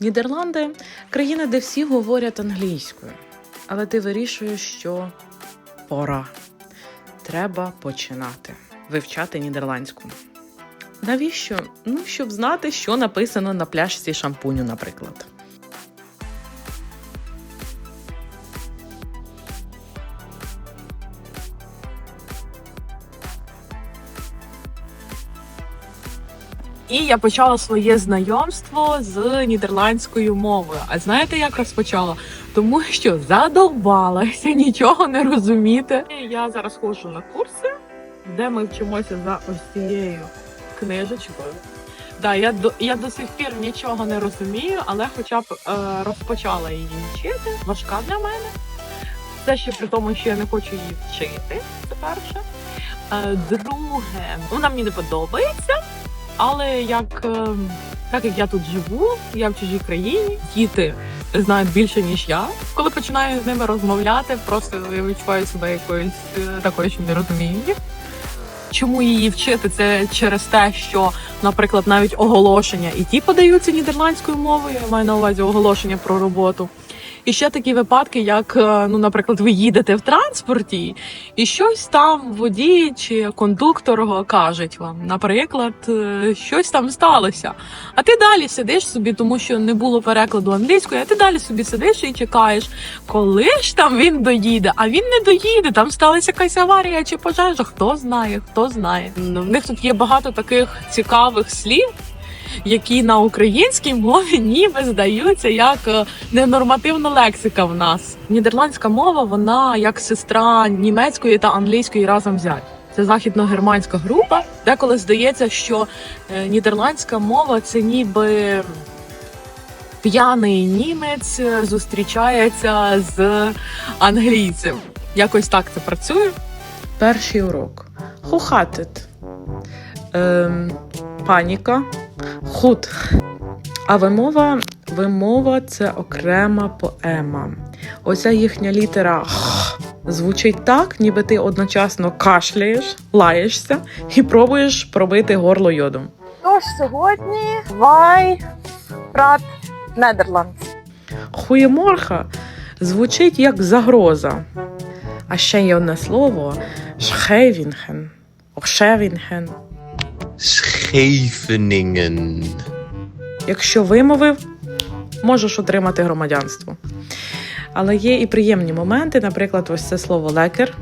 Нідерланди країна, де всі говорять англійською, але ти вирішуєш, що пора. Треба починати вивчати нідерландську. Навіщо? Ну, щоб знати, що написано на пляшці шампуню, наприклад. І я почала своє знайомство з нідерландською мовою. А знаєте, як розпочала? Тому що задовбалася нічого не розуміти. Я зараз ходжу на курси, де ми вчимося за ось цією книжечкою. Да, я до я до сих пір нічого не розумію, але хоча б е, розпочала її вчити. Важка для мене. Це ще при тому, що я не хочу її вчити. Це перше. Е, друге, вона мені не подобається. Але як, е, так як я тут живу, я в чужій країні, діти знають більше ніж я. Коли починаю з ними розмовляти, просто я відчуваю себе якоюсь е, такою, що не розумію їх. Чому її вчити? Це через те, що, наприклад, навіть оголошення і ті подаються нідерландською мовою. Я маю на увазі оголошення про роботу. І ще такі випадки, як, е, ну, наприклад, ви їдете в транспорті, і щось там водій чи кондуктор кажуть вам, наприклад, е, щось там сталося. А ти далі сидиш собі, тому що не було перекладу англійською, а ти далі собі сидиш і чекаєш, коли ж там він доїде, а він не доїде. Там сталася якась аварія чи пожежа. Хто знає, хто знає. Ну, В них тут є багато таких цікавих слів. Які на українській мові ніби здаються як е, ненормативна лексика в нас. Нідерландська мова, вона як сестра німецької та англійської разом взяти. Це західно-германська група. Деколи здається, що е, нідерландська мова це ніби п'яний німець е, зустрічається з англійцем. Якось так це працює. Перший урок. Хухатит. Ем, паніка. Худ. А вимова, вимова це окрема поема. Оця їхня літера «х» звучить так, ніби ти одночасно кашляєш, лаєшся і пробуєш пробити горло йодом. Тож сьогодні Вай Прат Нідерланд. Хуєморха звучить як загроза. А ще є одне слово шхевінген. Ошевінген. Scheveningen. Якщо вимовив, можеш отримати громадянство. Але є і приємні моменти, наприклад, ось це слово лекер.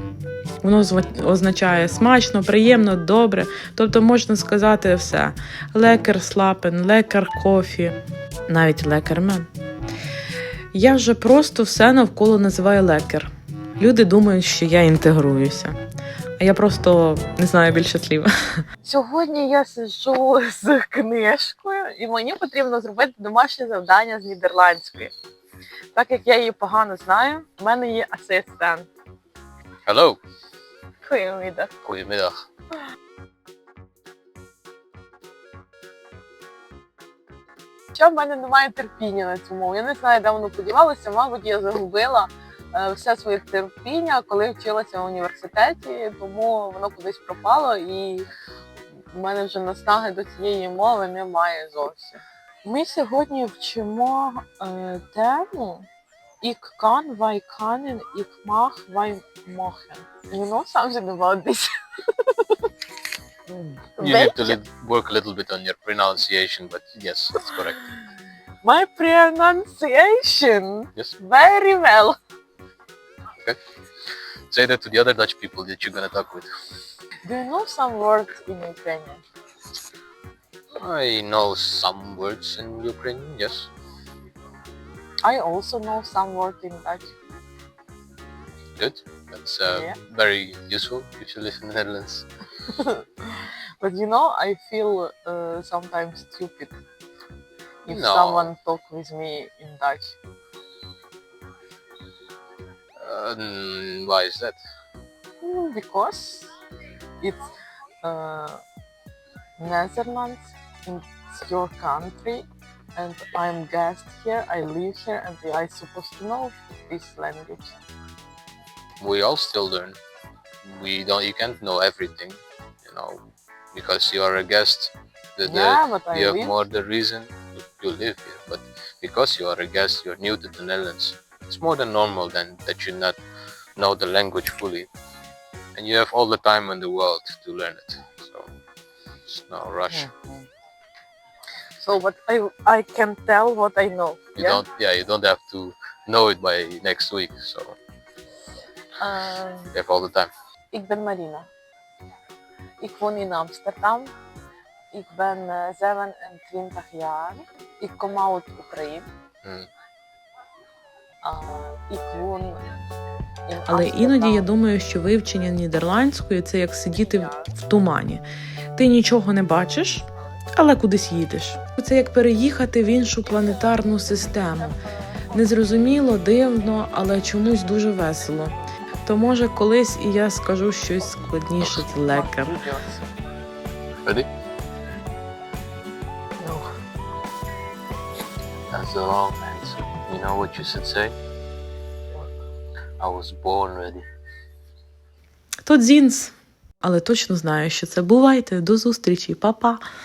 Воно означає смачно, приємно, добре. Тобто можна сказати все: лекер слапен, лекер кофі, навіть лекермен. Я вже просто все навколо називаю лекер. Люди думають, що я інтегруюся. Я просто не знаю більше слів. Сьогодні я сиджу з книжкою, і мені потрібно зробити домашнє завдання з нідерландської. Так як я її погано знаю, в мене є асистент. Hallo, Goedemiddag. goedemiddag. Ще в мене немає терпіння на цю мову. Я не знаю, де воно подівалося. Мабуть, я загубила все своє терпіння, коли вчилася в університеті, тому воно кудись пропало, і в мене вже наснаги до цієї мови немає зовсім. Ми сьогодні вчимо е, тему Ik kan, wij kunnen, ik mag, wij mogen. You know something about this? You need to li- work a little bit on your pronunciation, but yes, that's correct. My pronunciation Yes. very well. Say that to the other Dutch people that you're gonna talk with. Do you know some words in Ukrainian? I know some words in Ukrainian, yes. I also know some words in Dutch. Good. That's uh, Yeah. very useful if you live in the Netherlands. But you know, I feel uh, sometimes stupid if No. someone talk with me in Dutch. Um, why is that? Mm, Because it's uh, Netherlands, it's your country, and I'm guest here. I live here, and I supposed to know this language. We all still learn. We don't. You can't know everything. You know. because you are a guest. The, the, Yeah, but I you have live. more the reason you live here. But because you are a guest, you're new to the Netherlands. It's more than normal then that you not know the language fully, and you have all the time in the world to learn it. So it's no rush. Mhm. So, what I I can tell what I know. You yeah? don't, yeah, you don't have to know it by next week. So Ehm, you have all the time. ik ben Marina. Ik woon in Amsterdam. Ik ben eh, 27 jaar. Ik kom uit Oekraïne. Mm. Ik Але іноді я думаю, що вивчення нідерландської це як сидіти в- в тумані. Ти нічого не бачиш, але кудись їдеш. Це як переїхати в іншу планетарну систему. Незрозуміло, дивно, але чомусь дуже весело. То може колись і я скажу щось складніше з лекар. That's the wrong answer. You know what you should say? I was born ready. То дзінс. Але точно знаю, що це бувайте. До зустрічі, Па-па.